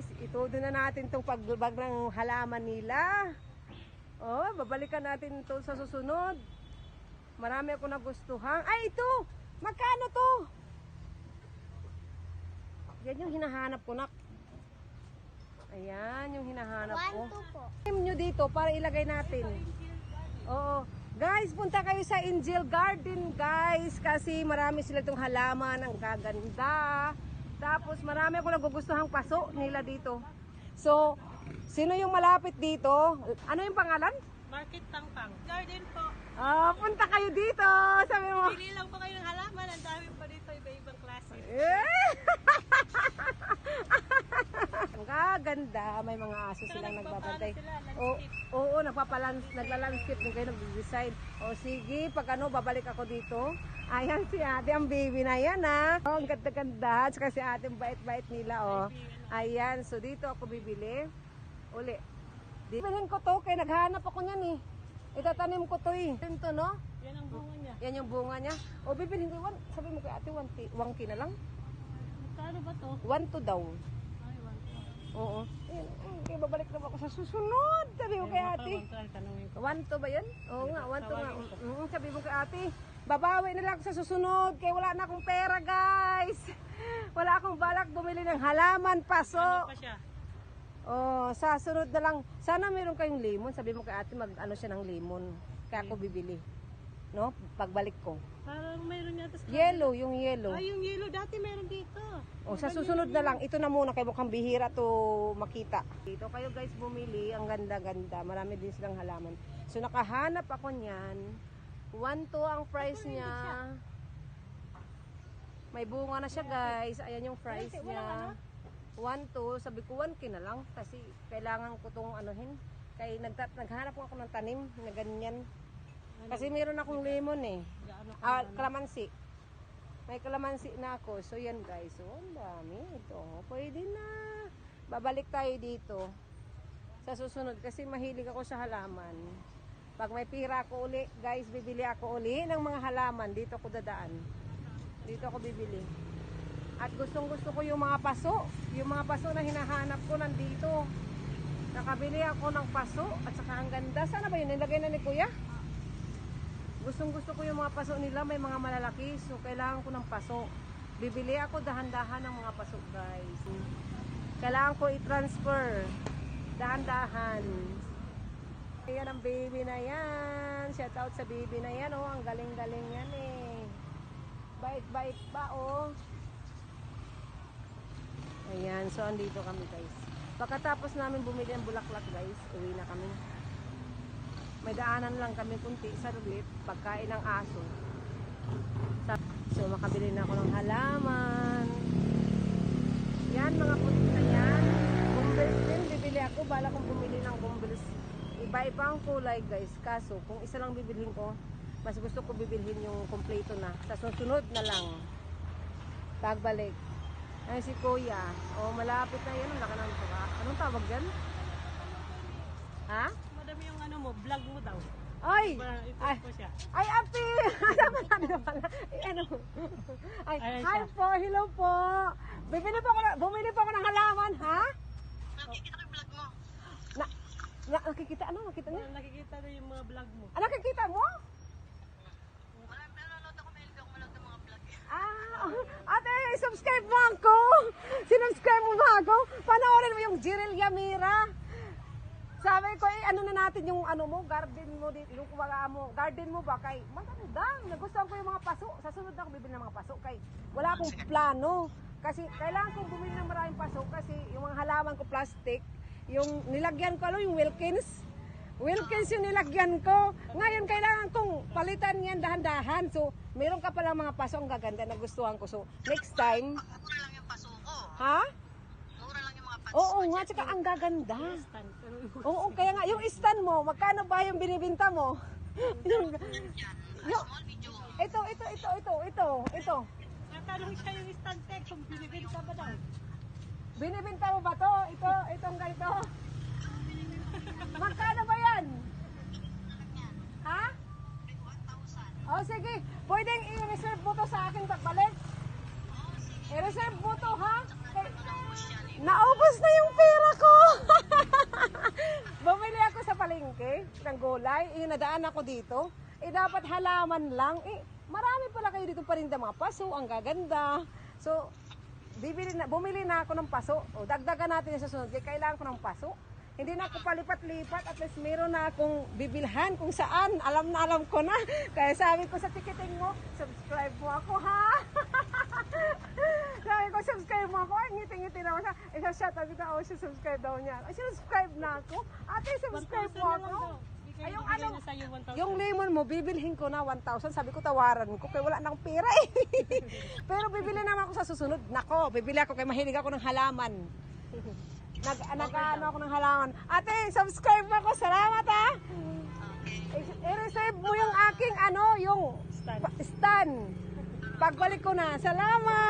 guys, itudo na natin tong pagbabag ng halaman nila. Oh, babalikan natin ito sa susunod. Marami ako nagustuhan. Ay, ito! Magkano to? Yan yung hinahanap ko, nak. Ayan, yung hinahanap ko. One, two po. Time nyo dito para ilagay natin. Oo. Guys, punta kayo sa Angel Garden, guys. Kasi marami sila itong halaman. Ang gaganda. Tapos marami ako nagugustuhang paso nila dito. So, sino yung malapit dito? Ano yung pangalan? Market Tangtang. Garden po. Ah, punta kayo dito. Sabi mo. Pili lang po kayo ng halaman. Ang dami pa dito. Iba-ibang klase. Eh! Ang gaganda. May mga aso silang nagbabantay. sila, Oo, oo, nagpapalans, naglalandscape din kayo, nag-design. O sige, pag ano, babalik ako dito. Ayan si ate, ang baby na yan ha. Oh, ang ganda-ganda. Tsaka si ate, ang bait-bait nila oh. Ayan, so dito ako bibili. Uli. Bibilhin ko to, kaya naghanap ako niyan eh. Itatanim ko to eh. Ito no? Yan ang bunga niya. Yan yung bunga niya. O bibilhin ko, sabi mo kay ate, one, ti- one ki na lang. Magkano ba to? One to daw. Oo. Ayan, mm, kaya babalik na ako sa susunod. Sabi mo kay ate. One to ba yun? Oo nga, one to nga. Mm, sabi mo kay ate, babawi na lang ako sa susunod kaya wala na akong pera guys. Wala akong balak bumili ng halaman, paso. Ano pa siya? Oh, sa sunod na lang. Sana meron kayong lemon. Sabi mo kay ate, mag ano siya ng lemon. Kaya ako bibili. No? Pagbalik ko. Parang mayroon yata sa... Yellow, yung yellow. Ay, yung yellow dati meron dito. O sa susunod na lang, ito na muna kay mukhang bihira to makita. Dito kayo guys bumili, ang ganda-ganda. Marami din silang halaman. So nakahanap ako niyan. 1 to ang price niya. May bunga na siya guys. Ayan yung price niya. 1 to, sabi ko 1 na lang kasi kailangan ko tong anuhin. Kay nagta- naghanap ako ng tanim na ganyan. Kasi meron akong lemon eh. Ah, kalamansi. May kalamansi na ako. So, yan guys. So, ang dami. Ito. Pwede na. Babalik tayo dito. Sa susunod. Kasi mahilig ako sa halaman. Pag may pira ako uli, guys, bibili ako uli ng mga halaman. Dito ako dadaan. Dito ako bibili. At gustong gusto ko yung mga paso. Yung mga paso na hinahanap ko nandito. Nakabili ako ng paso. At saka ang ganda. Sana ba yun? Nilagay na ni kuya? Gustong gusto ko yung mga paso nila, may mga malalaki, so kailangan ko ng paso. Bibili ako dahan-dahan ng mga paso, guys. Kailangan ko i-transfer. Dahan-dahan. Ayan ang baby na yan. Shout out sa baby na yan, oh. Ang galing-galing yan, eh. Bait-bait pa, oh. Ayan, so andito kami, guys. Pagkatapos namin bumili ng bulaklak, guys, uwi na kami. May daanan lang kami kunti sa ruglit, pagkain ng aso. So, makabili na ako ng halaman. Yan, mga puti na yan. Bumbles din, bibili ako. Bala kong bumili ng bumbles. Iba-iba ang kulay, guys. Kaso, kung isa lang bibilhin ko, mas gusto ko bibilhin yung kompleto na. Sa susunod na lang. Pagbalik. Ay, si Kuya. O, malapit na yan. Ang laki ng. Anong tawag yan? Ha? Madami yung ano mo, vlog mo daw. Ay! Ba, ito Ay! po. Ay, Api! Na pala. Eh, ano? Ay, Ayan hi siya. po, hello po. Bibili pa ako, na, bumili pa ako ng halaman, ha? Nakikita ko yung vlog mo. Na, na, nakikita, ano? Nakita niya? Nakikita na yung mga vlog mo. Ah, nakikita mo? Wala, nanonood ako, mahilig ako manood ng mga vlog. Ah, ate, subscribe mo ako. Sinubscribe mo ba ako? Panoorin mo yung Jiril Yamira. Sabi ko, eh, ano na natin yung ano mo, garden mo, dito, yung wala mo, garden mo ba kay, maganda, nagustuhan ko yung mga paso. Sa sunod na ako bibili ng mga paso kay, wala akong plano. Kasi kailangan kong bumili ng maraming paso kasi yung mga halaman ko plastic, yung nilagyan ko, ano, yung Wilkins, Wilkins yung nilagyan ko. Ngayon, kailangan kong palitan yan dahan-dahan. So, meron ka palang mga paso ang gaganda na gustuhan ko. So, next time, lang yung paso ko. ha? Mura lang yung mga paso. Oo nga, tsaka ang gaganda. Oo, kaya nga, yung stand mo, magkano ba yung binibinta mo? yung, yung, ito, ito, ito, ito, ito, ito. Natanong siya yung stand tech kung binibenta ba daw. Binibinta mo ba to? Ito, itong ganito? Magkano ba yan? Ha? O sige, pwedeng i-reserve mo to sa akin pagbalik? I-reserve mo to ha? Kay- Naubos na yung pera ko! Bumili ako sa palengke ng gulay. Yung nadaan ako dito. Eh, dapat halaman lang. Eh, marami pala kayo dito pa rin mga paso. Ang gaganda. So, bibili na, bumili na ako ng paso. O, dagdagan natin sa sunod. Kaya kailangan ko ng paso. Hindi na ako palipat-lipat. At least meron na akong bibilhan kung saan. Alam na alam ko na. Kaya sabi ko sa ticketing mo, subscribe mo ako ha! naman siya. Sabi ko, oh, siya subscribe daw niya. Ay, subscribe na ako. Ate, subscribe mo ako. Ay, yung ano, yung lemon mo, bibilhin ko na 1,000. Sabi ko, tawaran ko. Kaya wala nang pera eh. Pero bibili naman ako sa susunod. Nako, bibili ako kaya mahilig ako ng halaman. Nag, nag ano ako ng halaman. Ate, subscribe mo ako. Salamat ha. I- I-receive mo yung aking ano, yung stand. Pagbalik ko na. Salamat.